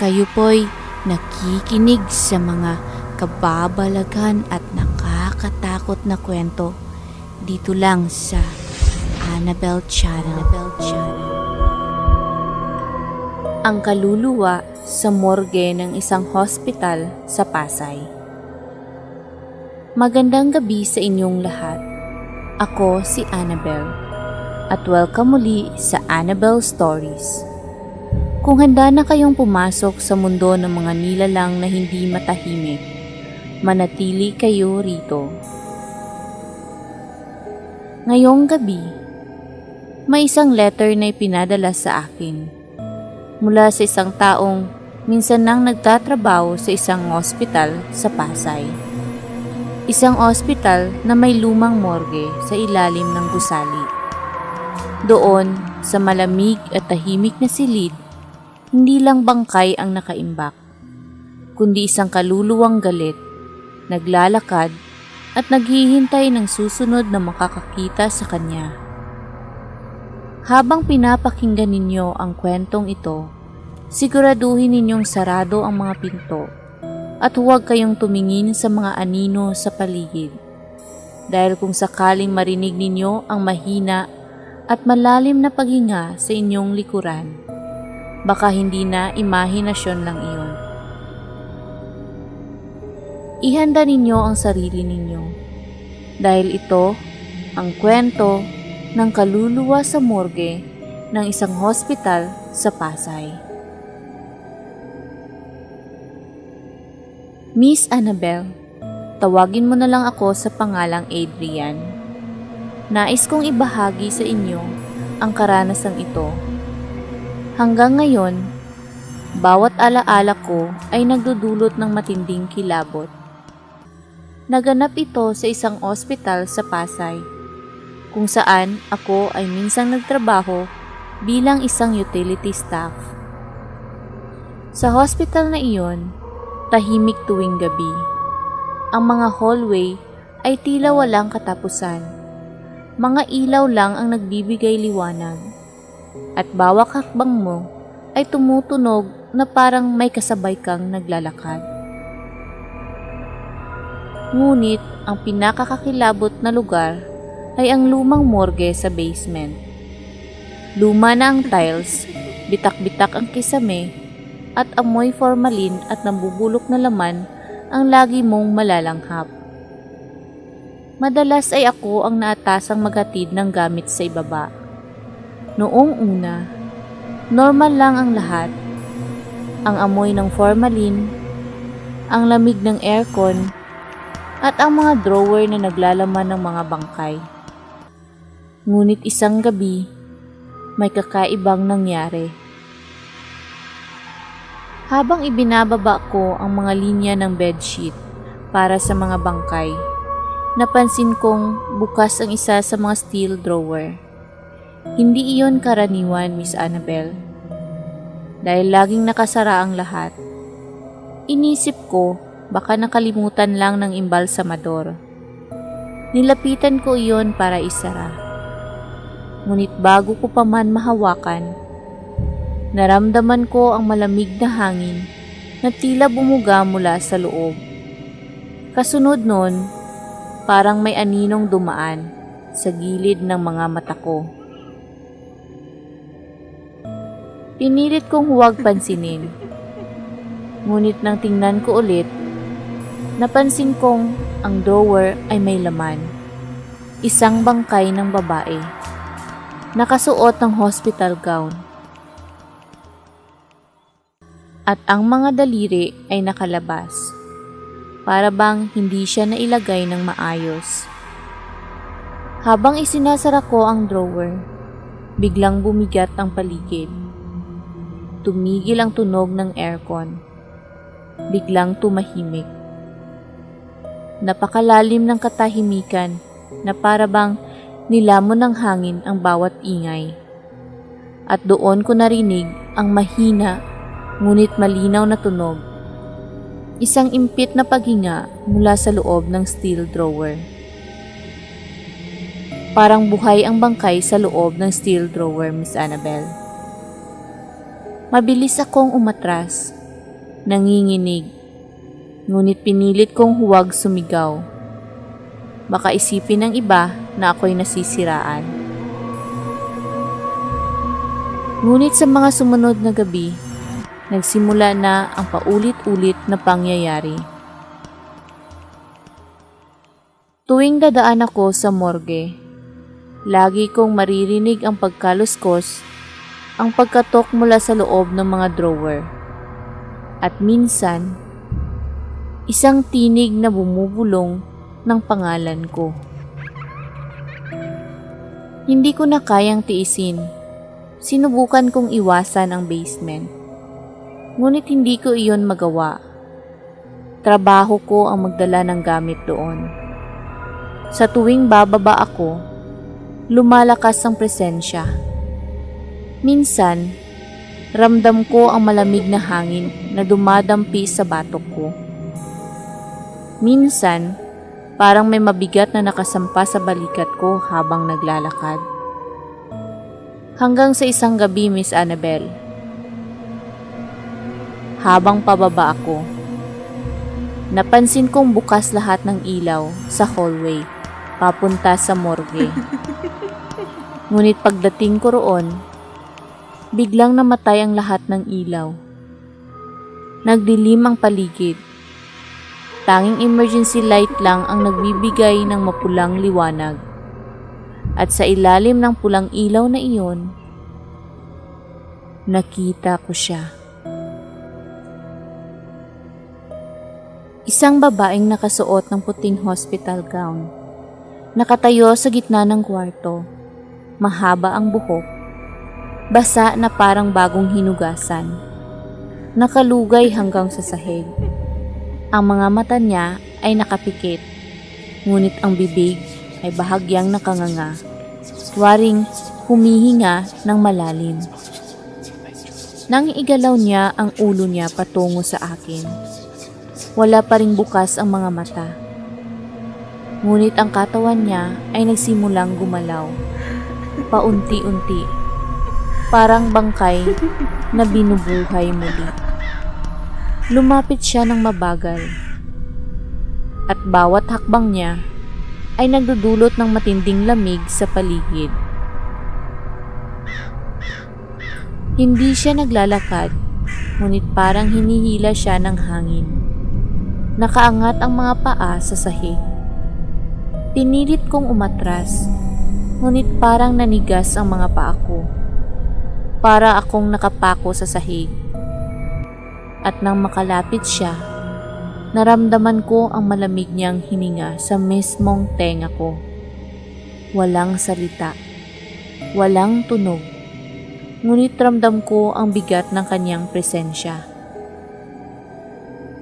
Kayo po'y nakikinig sa mga kababalagan at nakakatakot na kwento dito lang sa Annabelle Channel. Annabelle Channel. Ang kaluluwa sa morgue ng isang hospital sa Pasay. Magandang gabi sa inyong lahat. Ako si Annabelle at welcome muli sa Annabelle Stories. Kung handa na kayong pumasok sa mundo ng mga nilalang na hindi matahimik, manatili kayo rito. Ngayong gabi, may isang letter na ipinadala sa akin mula sa isang taong minsan nang nagtatrabaho sa isang ospital sa Pasay. Isang ospital na may lumang morgue sa ilalim ng gusali. Doon, sa malamig at tahimik na silid, hindi lang bangkay ang nakaimbak, kundi isang kaluluwang galit, naglalakad at naghihintay ng susunod na makakakita sa kanya. Habang pinapakinggan ninyo ang kwentong ito, siguraduhin ninyong sarado ang mga pinto at huwag kayong tumingin sa mga anino sa paligid. Dahil kung sakaling marinig ninyo ang mahina at malalim na paghinga sa inyong likuran, baka hindi na imahinasyon lang iyon. Ihanda ninyo ang sarili ninyo dahil ito ang kwento ng kaluluwa sa morgue ng isang hospital sa Pasay. Miss Annabelle, tawagin mo na lang ako sa pangalang Adrian. Nais kong ibahagi sa inyo ang karanasang ito Hanggang ngayon, bawat alaala ko ay nagdudulot ng matinding kilabot. Naganap ito sa isang ospital sa Pasay, kung saan ako ay minsang nagtrabaho bilang isang utility staff. Sa hospital na iyon, tahimik tuwing gabi. Ang mga hallway ay tila walang katapusan. Mga ilaw lang ang nagbibigay liwanag at bawat hakbang mo ay tumutunog na parang may kasabay kang naglalakad. Ngunit ang pinakakakilabot na lugar ay ang lumang morgue sa basement. Luma na ang tiles, bitak-bitak ang kisame, at amoy formalin at nambubulok na laman ang lagi mong malalanghap. Madalas ay ako ang naatasang maghatid ng gamit sa ibaba Noong una, normal lang ang lahat. Ang amoy ng formalin, ang lamig ng aircon, at ang mga drawer na naglalaman ng mga bangkay. Ngunit isang gabi, may kakaibang nangyari. Habang ibinababa ko ang mga linya ng bedsheet para sa mga bangkay, napansin kong bukas ang isa sa mga steel drawer. Hindi iyon karaniwan, Miss Annabel. Dahil laging nakasara ang lahat. Inisip ko, baka nakalimutan lang ng imbalsamador. Nilapitan ko iyon para isara. Ngunit bago ko pa man mahawakan, naramdaman ko ang malamig na hangin na tila bumuga mula sa loob. Kasunod nun, parang may aninong dumaan sa gilid ng mga mata ko. Pinilit kong huwag pansinin. Ngunit nang tingnan ko ulit, napansin kong ang drawer ay may laman. Isang bangkay ng babae. Nakasuot ng hospital gown. At ang mga daliri ay nakalabas. Para bang hindi siya nailagay ng maayos. Habang isinasara ko ang drawer, biglang bumigat ang paligid. Tumigil ang tunog ng aircon. Biglang tumahimik. Napakalalim ng katahimikan na parabang nilamon ng hangin ang bawat ingay. At doon ko narinig ang mahina ngunit malinaw na tunog. Isang impit na paghinga mula sa loob ng steel drawer. Parang buhay ang bangkay sa loob ng steel drawer, Miss Annabelle. Mabilis akong umatras nanginginig. Ngunit pinilit kong huwag sumigaw. Baka isipin ng iba na ako'y nasisiraan. Ngunit sa mga sumunod na gabi, nagsimula na ang paulit-ulit na pangyayari. Tuwing dadaan ako sa morgue, lagi kong maririnig ang pagkaluskos, ang pagkatok mula sa loob ng mga drawer. At minsan, isang tinig na bumubulong ng pangalan ko. Hindi ko na kayang tiisin. Sinubukan kong iwasan ang basement. Ngunit hindi ko iyon magawa. Trabaho ko ang magdala ng gamit doon. Sa tuwing bababa ako, lumalakas ang presensya. Minsan, ramdam ko ang malamig na hangin na dumadampi sa batok ko. Minsan, parang may mabigat na nakasampa sa balikat ko habang naglalakad. Hanggang sa isang gabi, Miss Annabel. Habang pababa ako, napansin kong bukas lahat ng ilaw sa hallway papunta sa morgue. Ngunit pagdating ko roon, biglang namatay ang lahat ng ilaw. Nagdilim ang paligid. Tanging emergency light lang ang nagbibigay ng mapulang liwanag. At sa ilalim ng pulang ilaw na iyon, nakita ko siya. Isang babaeng nakasuot ng puting hospital gown. Nakatayo sa gitna ng kwarto. Mahaba ang buhok. Basa na parang bagong hinugasan. Nakalugay hanggang sa sahig. Ang mga mata niya ay nakapikit. Ngunit ang bibig ay bahagyang nakanganga. Waring humihinga ng malalim. Nang igalaw niya ang ulo niya patungo sa akin. Wala pa ring bukas ang mga mata. Ngunit ang katawan niya ay nagsimulang gumalaw. Paunti-unti. Parang bangkay na binubuhay muli. Lumapit siya ng mabagal. At bawat hakbang niya ay nagdudulot ng matinding lamig sa paligid. Hindi siya naglalakad, ngunit parang hinihila siya ng hangin. Nakaangat ang mga paa sa sahig. Pinilit kong umatras, ngunit parang nanigas ang mga paa ko. Para akong nakapako sa sahig. At nang makalapit siya, naramdaman ko ang malamig niyang hininga sa mismong tenga ko. Walang salita, walang tunog, ngunit ramdam ko ang bigat ng kanyang presensya.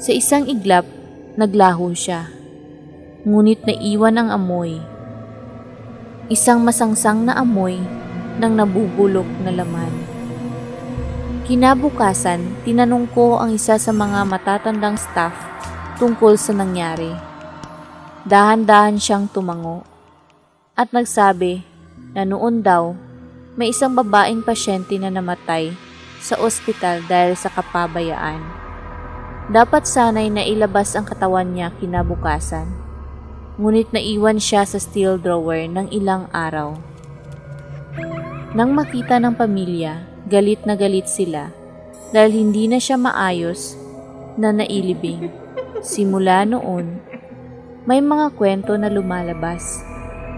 Sa isang iglap, naglaho siya, ngunit naiwan ang amoy. Isang masangsang na amoy ng nabubulok na laman. Kinabukasan, tinanong ko ang isa sa mga matatandang staff tungkol sa nangyari. Dahan-dahan siyang tumango at nagsabi na noon daw may isang babaeng pasyente na namatay sa ospital dahil sa kapabayaan. Dapat sanay na ilabas ang katawan niya kinabukasan. Ngunit naiwan siya sa steel drawer ng ilang araw. Nang makita ng pamilya, galit na galit sila dahil hindi na siya maayos na nailibing. Simula noon, may mga kwento na lumalabas,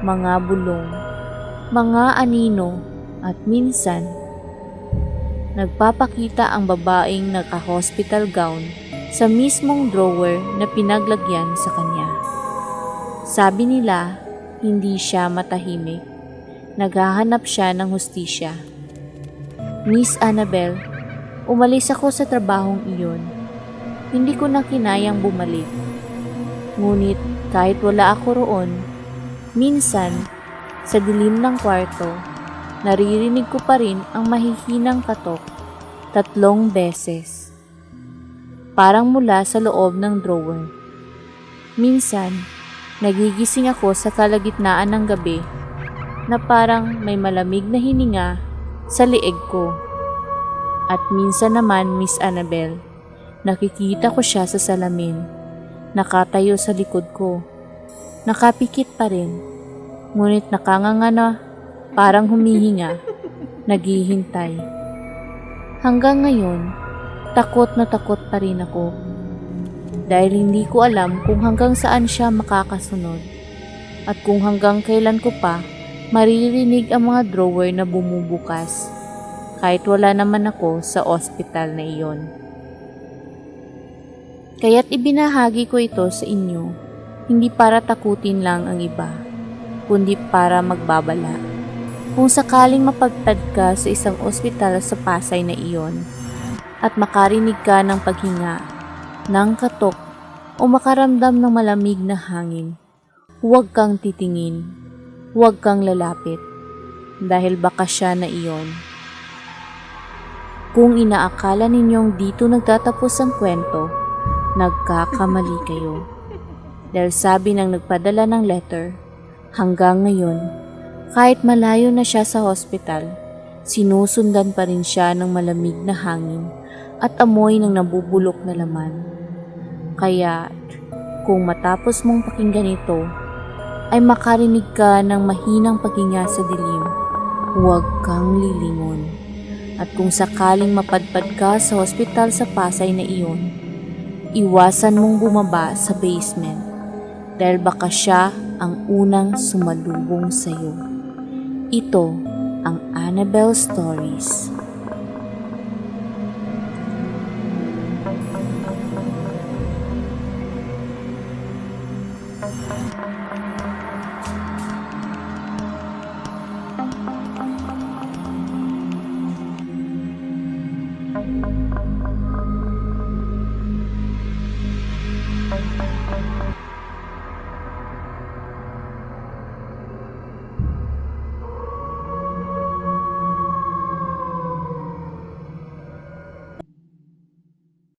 mga bulong, mga anino at minsan, nagpapakita ang babaeng naka-hospital gown sa mismong drawer na pinaglagyan sa kanya. Sabi nila, hindi siya matahimik. Naghahanap siya ng hustisya. Miss Annabel, umalis ako sa trabahong iyon. Hindi ko na kinayang bumalik. Ngunit kahit wala ako roon, minsan, sa dilim ng kwarto, naririnig ko pa rin ang mahihinang katok tatlong beses. Parang mula sa loob ng drawer. Minsan, nagigising ako sa kalagitnaan ng gabi na parang may malamig na hininga sa lieg ko. At minsan naman, Miss Annabel, Nakikita ko siya sa salamin. Nakatayo sa likod ko. Nakapikit pa rin. Ngunit nakanganga na parang humihinga. Naghihintay. Hanggang ngayon, takot na takot pa rin ako. Dahil hindi ko alam kung hanggang saan siya makakasunod. At kung hanggang kailan ko pa maririnig ang mga drawer na bumubukas. Kahit wala naman ako sa ospital na iyon. Kaya't ibinahagi ko ito sa inyo, hindi para takutin lang ang iba, kundi para magbabala. Kung sakaling mapagtad ka sa isang ospital sa Pasay na iyon, at makarinig ka ng paghinga, ng katok, o makaramdam ng malamig na hangin, huwag kang titingin, huwag kang lalapit, dahil baka siya na iyon. Kung inaakala ninyong dito nagtatapos ang kwento, nagkakamali kayo. Dahil sabi ng nagpadala ng letter, hanggang ngayon, kahit malayo na siya sa hospital, sinusundan pa rin siya ng malamig na hangin at amoy ng nabubulok na laman. Kaya, kung matapos mong pakinggan ito, ay makarinig ka ng mahinang paghinga sa dilim, huwag kang lilingon. At kung sakaling mapadpad ka sa hospital sa Pasay na iyon, iwasan mong bumaba sa basement dahil baka siya ang unang sumalubong sa iyo. Ito ang Annabelle Stories.